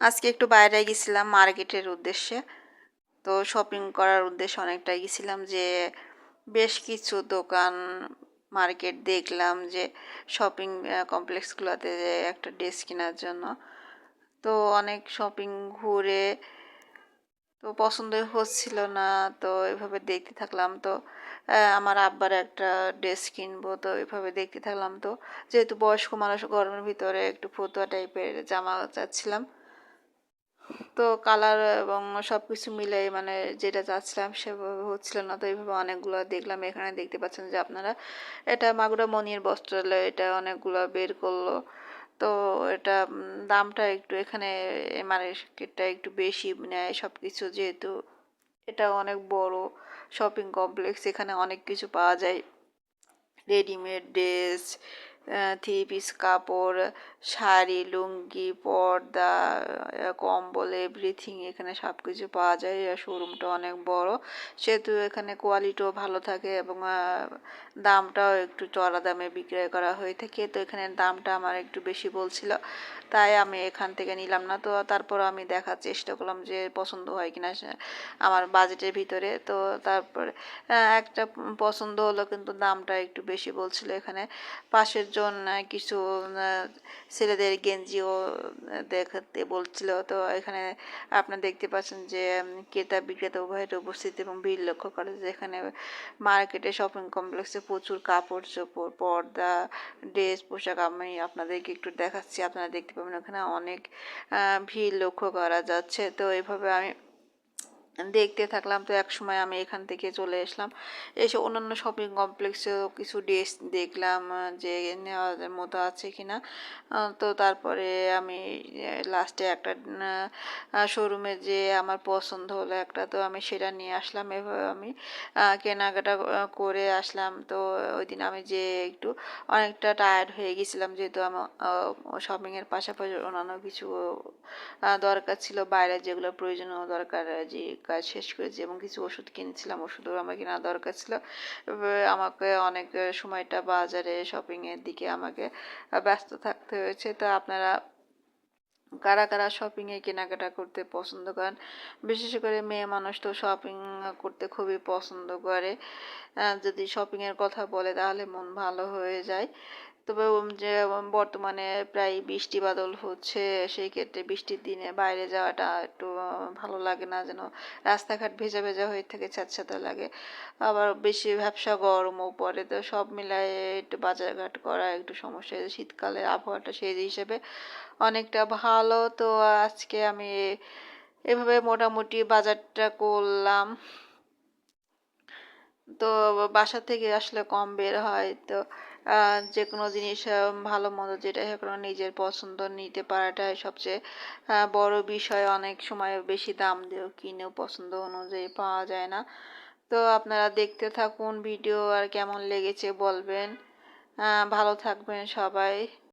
আজকে একটু বাইরে গেছিলাম মার্কেটের উদ্দেশ্যে। তো শপিং করার উদ্দেশ্যে অনেকটাই গেছিলাম যে বেশ কিছু দোকান মার্কেট দেখলাম যে শপিং কমপ্লেক্সগুলোতে একটা ড্রেস কেনার জন্য। তো অনেক শপিং ঘুরে তো পছন্দ হচ্ছিল না, তো এভাবে দেখতে থাকলাম। তো আমার আব্বার একটা ড্রেস কিনবো, তো এভাবে দেখতে থাকলাম। তো যেহেতু বয়স্ক মানুষ, গরমের ভিতরে একটু ফতুয়া টাইপের জামা চাচ্ছিলাম। তো কালার এবং সব কিছু মিলে মানে যেটা চাচ্ছিলাম সেভাবে হচ্ছিল না। তো এইভাবে অনেকগুলো দেখলাম। এখানে দেখতে পাচ্ছেন যে আপনারা এটা মাগুরা মনির বস্ত্রালয়, এটা অনেকগুলো বের করল। তো এটা দামটা একটু এখানে মার্কেটটা একটু বেশি নেয় সব কিছু যেহেতু এটা অনেক বড় শপিং কমপ্লেক্স এখানে অনেক কিছু পাওয়া যায়। রেডিমেড ড্রেস থ্রি পিস কাপড়, শাড়ি, লুঙ্গি, পর্দা কম্বল এভরিথিং এখানে সব কিছু পাওয়া যায়। শোরুমটা অনেক বড়। সেহেতু এখানে কোয়ালিটিও ভালো থাকে এবং দামটাও একটু চড়া দামে বিক্রয় করা হয়ে থাকে। তো এখানে দামটা আমার একটু বেশি বলছিল। তাই আমি এখান থেকে নিলাম না। তো তারপর আমি দেখার চেষ্টা করলাম যে পছন্দ হয় কিনা আমার বাজেটের ভিতরে। তো তারপরে একটা পছন্দ হলো কিন্তু দামটা একটু বেশি বলছিল এখানে। পাশের জন কিছু ছেলেদের গেঞ্জিও দেখাতে বলছিল। তো এখানে আপনারা দেখতে পাচ্ছেন যে ক্রেতা বিক্রেতা উভয়ের উপস্থিত এবং ভিড় লক্ষ্য করে যে এখানে মার্কেটে শপিং কমপ্লেক্সে প্রচুর কাপড় চোপড়, পর্দা, ড্রেস, পোশাক আমি আপনাদেরকে একটু দেখাচ্ছি। আপনারা দেখতে পাবেন ওখানে অনেক ভিড় লক্ষ্য করা যাচ্ছে। তো এভাবে আমি দেখতে থাকলাম তো এক সময় আমি এখান থেকে চলে আসলাম। এসে অন্যান্য শপিং কমপ্লেক্সেও কিছু ড্রেস দেখলাম যে নেওয়ার মতো আছে কি না তো তারপরে আমি লাস্টে একটা শোরুমে যে আমার পছন্দ হলো একটা, তো আমি সেটা নিয়ে আসলাম। এভাবে আমি কেনাকাটা করে আসলাম। তো ওই দিন আমি যে একটু অনেকটা টায়ার্ড হয়ে গেছিলাম, যেহেতু আমার শপিংয়ের পাশাপাশি অন্যান্য কিছু দরকার ছিল, বাইরে যেগুলো প্রয়োজনীয় দরকার, যে কাজ শেষ করেছি এবং কিছু ওষুধ কিনেছিলাম, ওষুধও আমার কেনা দরকার ছিল। আমাকে অনেক সময়টা বাজারে শপিংয়ের দিকে আমাকে ব্যস্ত থাকতে হয়েছে। তো আপনারা কারা কারা শপিংয়ে কেনাকাটা করতে পছন্দ করেন? বিশেষ করে মেয়ে মানুষ তো শপিং করতে খুবই পছন্দ করে। যদি শপিংয়ের কথা বলে তাহলে মন ভালো হয়ে যায়। তবে যে বর্তমানে প্রায় বৃষ্টি বাদল হচ্ছে, সেই ক্ষেত্রে বৃষ্টির দিনে বাইরে যাওয়াটা একটু ভালো লাগে না, যেন রাস্তাঘাট ভেজা ভেজা হয়ে থাকে ছাতা লাগে। আবার বেশি ব্যবসা গরমও পড়ে, তো সব মিলায়ে একটু বাজারঘাট করা একটু সমস্যা। শীতকালে আবহাওয়াটা সেই হিসেবে অনেকটা ভালো, তো আজকে আমি এভাবে মোটামুটি বাজারটা করলাম। তো বাসা থেকে আসলে কম বের হয়। তো যে কোনো জিনিস ভালো মন্দ যেটাই হোক নিজের পছন্দ নিতে পারাটাই সবচেয়ে বড় বিষয়। অনেক সময় বেশি দাম দিয়েও কিনেও পছন্দ অনুযায়ী পাওয়া যায় না। তো আপনারা দেখতে থাকুন ভিডিও আর কেমন লেগেছে বলবেন। ভালো থাকবেন সবাই।